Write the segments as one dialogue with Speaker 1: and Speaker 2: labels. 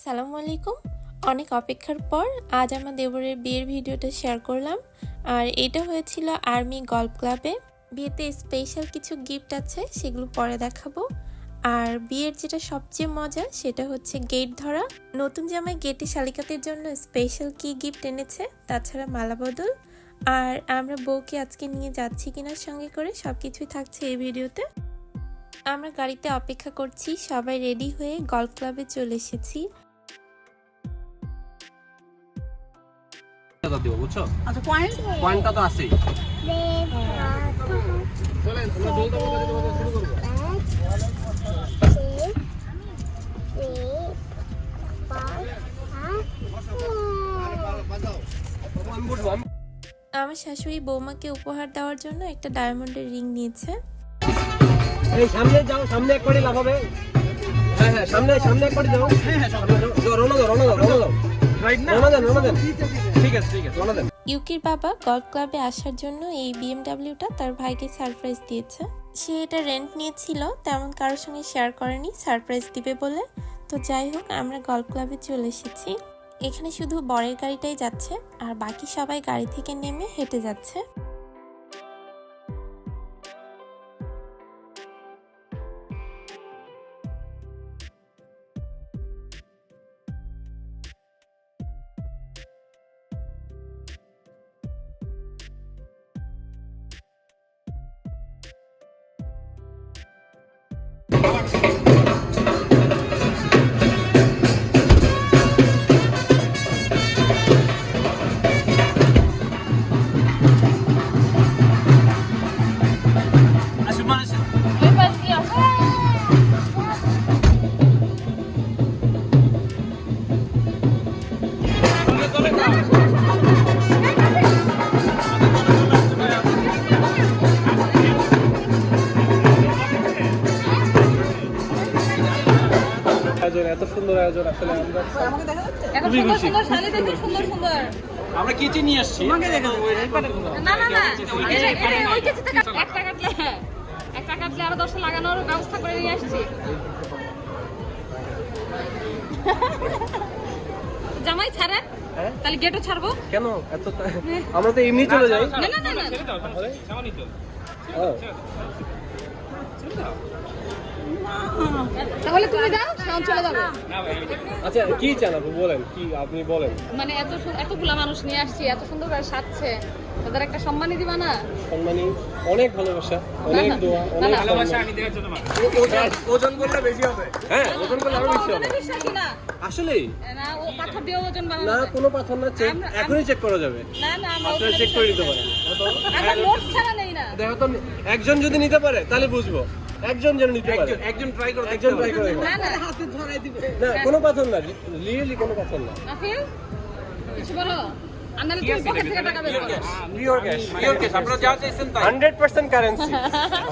Speaker 1: সালামু আলাইকুম। অনেক অপেক্ষার পর আজ আমার দেবরের বিয়ের ভিডিওটা শেয়ার করলাম। আর এটা হয়েছিল আর্মি গল্ফ ক্লাবে। বিয়েতে স্পেশাল কিছু গিফট আছে, সেগুলো পরে দেখাবো। আর বিয়ের যেটা সবচেয়ে মজা, সেটা হচ্ছে গেট ধরা। নতুন জামাই গেটে শালিকাতের জন্য স্পেশাল কি গিফট এনেছে, তাছাড়া মালা বদল। আর আমরা বউকে আজকে নিয়ে যাচ্ছি কিনার সঙ্গে করে সব কিছুই থাকছে এই ভিডিওতে। আমরা গাড়িতে অপেক্ষা করছি, সবাই রেডি হয়ে গল্ফ ক্লাবে চলে এসেছি।
Speaker 2: টাকা দিব বুঝছ?
Speaker 3: আচ্ছা পয়েন্ট
Speaker 2: পয়েন্টটা তো আছেই। আমি
Speaker 1: আমার শাশুড়ি বৌমাকে উপহার দেওয়ার জন্য একটা ডায়মন্ডের রিং নিয়েছে।
Speaker 2: এই সামনে যাও সামনে এক কোটি লাভ হবে। হ্যাঁ হ্যাঁ সামনে সামনে এক কোটি যাও হ্যাঁ হ্যাঁ রোনা দাও রোনা দাও রোনা দাও। রাইট না রোনা দেন রোনা দেন ঠিক আছে ঠিক আছে।
Speaker 1: ইউকির বাবা গল্ফ ক্লাবে আসার জন্য এই বিএমডাব্লিউটা তার ভাইকে সারপ্রাইজ দিয়েছে। সে এটা রেন্ট নিয়েছিল তেমন কারোর সঙ্গে শেয়ার করেনি সারপ্রাইজ দিবে বলে। তো যাই হোক আমরা গল্ফ ক্লাবে চলে এসেছি। এখানে শুধু বরের গাড়িটাই যাচ্ছে আর বাকি সবাই গাড়ি থেকে নেমে হেঁটে যাচ্ছে।
Speaker 2: Thank you. সুন্দর
Speaker 4: সুন্দর
Speaker 2: আমরা কিচে নিয়ে আসছি।
Speaker 4: না না না। একটা কাটলে একটা কাটলে আরও দশটা লাগানোর ব্যবস্থা করে নিয়ে আসছি। জামাই ছাড়েন?
Speaker 2: হ্যাঁ?
Speaker 4: তাহলে গেটও ছাড়বো?
Speaker 2: কেন? এত আমরা তো এমনি চলে যাই।
Speaker 4: না না না না। তাহলে তুমি দাও শাওন চলে যাবে।
Speaker 2: আচ্ছা কি চান আপু বলেন কি আপনি বলেন?
Speaker 4: মানে এত এতগুলা মানুষ নিয়ে আসছি এত সুন্দর করে সাজছে। তাদের একটা সম্মানই দিবা না?
Speaker 2: সম্মানী অনেক ভালোবাসা অনেক দোয়া অনেক
Speaker 4: না।
Speaker 2: সম্মান। ওজন করলে বেশি হবে। হ্যাঁ ওজন করলে আরও বেশি হবে।
Speaker 4: আমাদের না? ও পাথর দিয়ে ওজন বানানো
Speaker 2: না কোনো পাথর না চেক এখনই চেক করা যাবে।
Speaker 4: না না আমরা
Speaker 2: আপনারা চেক করে
Speaker 4: না।
Speaker 2: পারেন।
Speaker 4: না।
Speaker 2: দেখো তো একজন যদি নিতে পারে তাহলে বুঝব। একজন যেন নিতে পারে। একজন ট্রাই করে একজন ট্রাই করে।
Speaker 4: না না
Speaker 3: হাতে ধরাই দিবে।
Speaker 2: না কোনো পাথর না রিয়েলি কোনো পাথর না।
Speaker 4: কিছু বলো? আন্নালে তুমি পকেট থেকে টাকা বের করো।
Speaker 2: পিওর ক্যাশ পিওর ক্যাশ আপনারা যা চাইছেন তাই। 100% কারেন্সি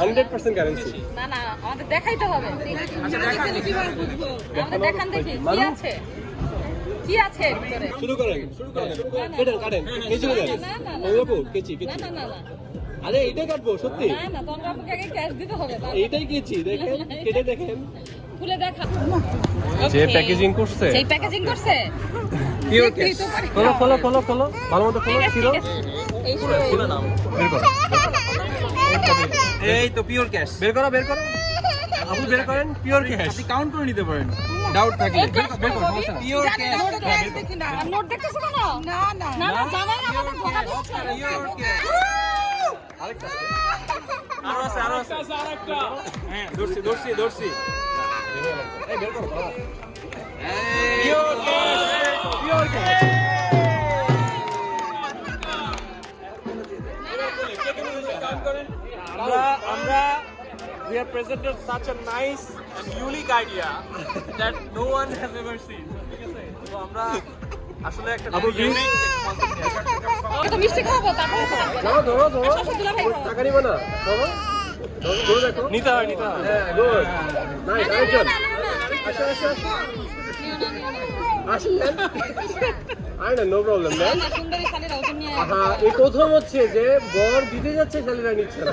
Speaker 2: 100% কারেন্সি
Speaker 4: না না আমাদের দেখাইতে হবে। দেখান। দেখি। কি আছে? কি আছে
Speaker 2: শুরু করেন শুরু করেন কেটেন কাটেন কেচি
Speaker 4: না, না, না।
Speaker 2: কেচি
Speaker 4: না না না।
Speaker 2: আরে এইটাই কাটবো সত্যি।
Speaker 4: না না তন্দ্রা আপুকে আগে ক্যাশ দিতে হবে
Speaker 2: এইটাই কেচি দেখেন কেটে দেখেন।
Speaker 4: খুলে দেখা।
Speaker 2: যে প্যাকেজিং করছে।
Speaker 4: সেই প্যাকেজিং করছে। তো পারি।
Speaker 2: খোলো খোলো খোলো খোলো ভালো মতো খোলো ছিল।
Speaker 4: এই সেই
Speaker 2: বের করো
Speaker 5: এই তো পিওর ক্যাশ
Speaker 2: বের করো বের করো। আপনি বের করেন পিওর ক্যাশ
Speaker 5: আপনি কাউন্ট করে নিতে পারেন। ডাউট থাকলে। বের সমস্যা পিওর ক্যাশ
Speaker 4: নোট দেখতেছো
Speaker 3: না না।
Speaker 4: না না জামাই আমাদের ধোকা দিচ্ছে
Speaker 5: পিওর ক্যাশ
Speaker 2: আরেকটা
Speaker 5: আরও আছে আরও আছে। হ্যাঁ ধরছি ধরছি ধরছি
Speaker 2: এই বের করো বাবা।
Speaker 5: পিওর ক্যাশ পিওর ক্যাশ আমরা আমরা we have presented such a nice and unique idea that no one has ever seen ঠিক আছে? তো আমরা আসলে একটা
Speaker 4: মিষ্টি খাব তারপরে।
Speaker 2: ধরো ধরো। টাকা নিবে না ধরো ধরো দেখো
Speaker 5: নিতে হয় নিতে হয়
Speaker 2: হ্যাঁ গুড নাইস আরেকজন। আসো আসো আসো
Speaker 4: নিও না, না।
Speaker 2: আসুন ম্যাম আই না নো প্রবলেম ম্যাম
Speaker 4: না, সুন্দরী শালীরা ওজন নিয়ে আয়।
Speaker 2: এই প্রথম হচ্ছে যে বর দিতে যাচ্ছে শালীরা নিচ্ছে না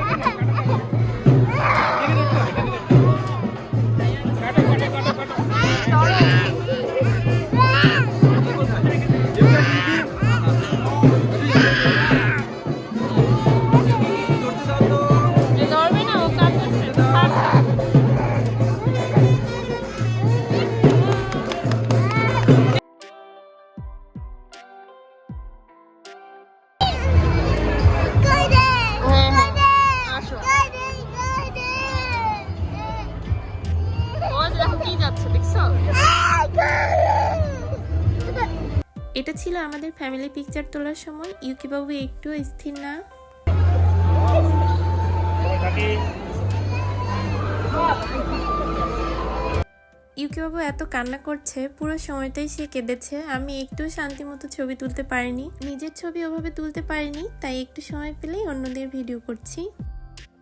Speaker 1: এটা ছিল আমাদের ফ্যামিলি পিকচার তোলার সময়। ইউকি বাবু, একটু স্থির না? ইউকি বাবু এত কান্না করছে, পুরো সময়টাই সে কেঁদেছে। আমি একটু শান্তি মতো ছবি তুলতে পারিনি। নিজের ছবি ওভাবে তুলতে পারিনি, তাই একটু সময় পেলেই অন্যদের ভিডিও করছি।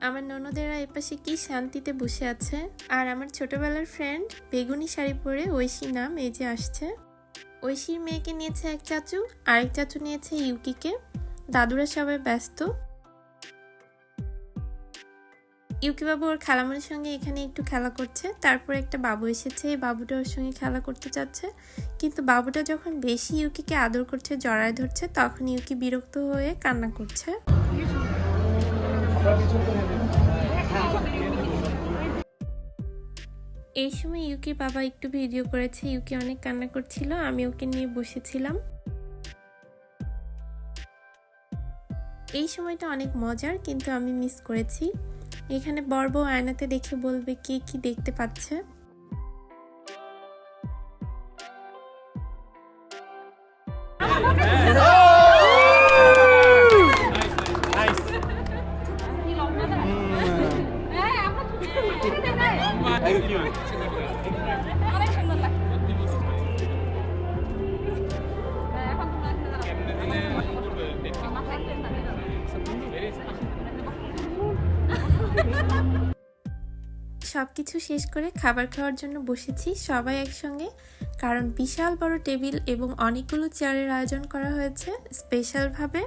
Speaker 1: আমার ননদেরা এপাশে কি শান্তিতে বসে আছে। আর আমার ছোটবেলার ফ্রেন্ড বেগুনি শাড়ি পরে ঐশী নাম এই যে আসছে। ঐশীর মেয়েকে নিয়েছে এক চাচু, আরেক চাচু নিয়েছে ইউকিকে। দাদুরা সবাই ব্যস্ত। ইউকি বাবু ওর খালামণির সঙ্গে এখানে একটু খেলা করছে। তারপর একটা বাবু এসেছে, এই বাবুটা ওর সঙ্গে খেলা করতে চাচ্ছে। কিন্তু বাবুটা যখন বেশি ইউকিকে আদর করছে, জড়ায় ধরছে, তখন ইউকি বিরক্ত হয়ে কান্না করছে। এই সময় ইউকির বাবা একটু ভিডিও করেছে, ইউকি অনেক কান্না করছিল, আমি ওকে নিয়ে বসেছিলাম। এই সময়টা অনেক মজার, কিন্তু আমি মিস করেছি। এখানে বর্ব আয়নাতে দেখে বলবে কে কি দেখতে পাচ্ছে।
Speaker 4: দাঁড়াও।
Speaker 1: সবকিছু শেষ করে খাবার খাওয়ার জন্য বসেছি সবাই একসঙ্গে, কারণ বিশাল বড় টেবিল এবং অনেকগুলো চেয়ারের আয়োজন করা হয়েছে স্পেশালভাবে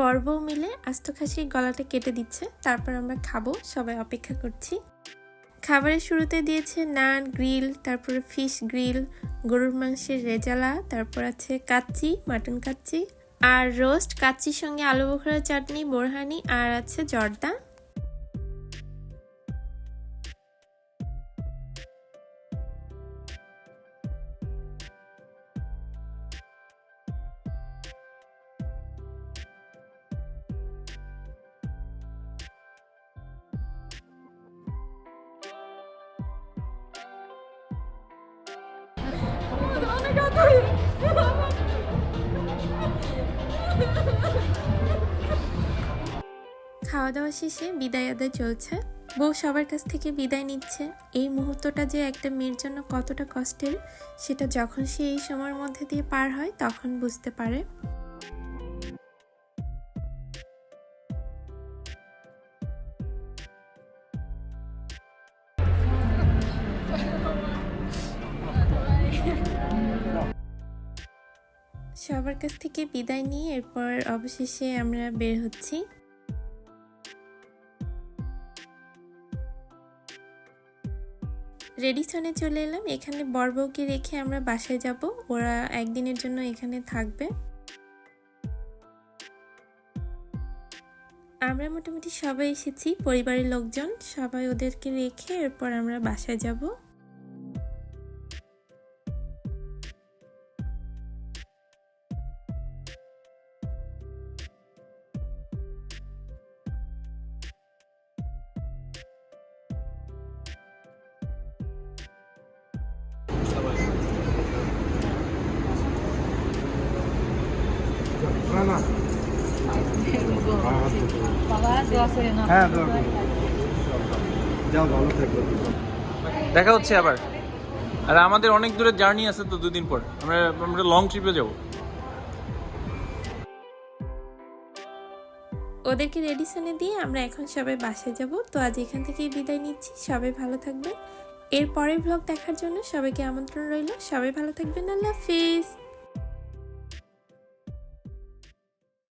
Speaker 1: বর বউ মিলে আস্ত খাসির গলাটা কেটে দিচ্ছে। তারপর আমরা খাব, সবাই অপেক্ষা করছি। খাবারের শুরুতে দিয়েছে নান, গ্রিল, তারপরে ফিশ গ্রিল, গরুর মাংসের রেজালা, তারপর আছে কাচ্চি, মাটন কাচ্চি, আর রোস্ট, কাচ্চির সঙ্গে আলু বখরার চাটনি বোরহানি আর আছে জর্দা। খাওয়া দাওয়া শেষে বিদায় আদায় চলছে। বউ সবার কাছ থেকে বিদায় নিচ্ছে। এই মুহূর্তটা যে একটা মেয়ের জন্য কতটা কষ্টের, সেটা যখন সে এই সময়ের মধ্যে দিয়ে পার হয়, তখন বুঝতে পারে। সবার কাছ থেকে বিদায় নিয়ে এরপর অবশেষে আমরা বের হচ্ছি। রেডিসনে চলে এলাম। এখানে বর বউকে রেখে আমরা বাসায় যাব। ওরা একদিনের জন্য এখানে থাকবে। আমরা মোটামুটি সবাই এসেছি, পরিবারের লোকজন। সবাই ওদেরকে রেখে এরপর আমরা বাসায় যাব।
Speaker 2: হ্যাঁ যাও ভালো থাকো।
Speaker 5: দেখা হচ্ছে আবার। আর আমাদের অনেক দূরের জার্নি আছে তো দুদিন পর। আমরা আমরা লং ট্রিপে যাব।
Speaker 1: ওদেরকে রেডিসনে দিয়ে আমরা এখন সবাই বাসায় যাব। তো আজ এখান থেকেই বিদায় নিচ্ছি। সবাই ভালো থাকবেন। এর পরের ব্লগ দেখার জন্য সবাইকে আমন্ত্রণ রইল। সবাই ভালো থাকবেন। আল্লাহ হাফিজ।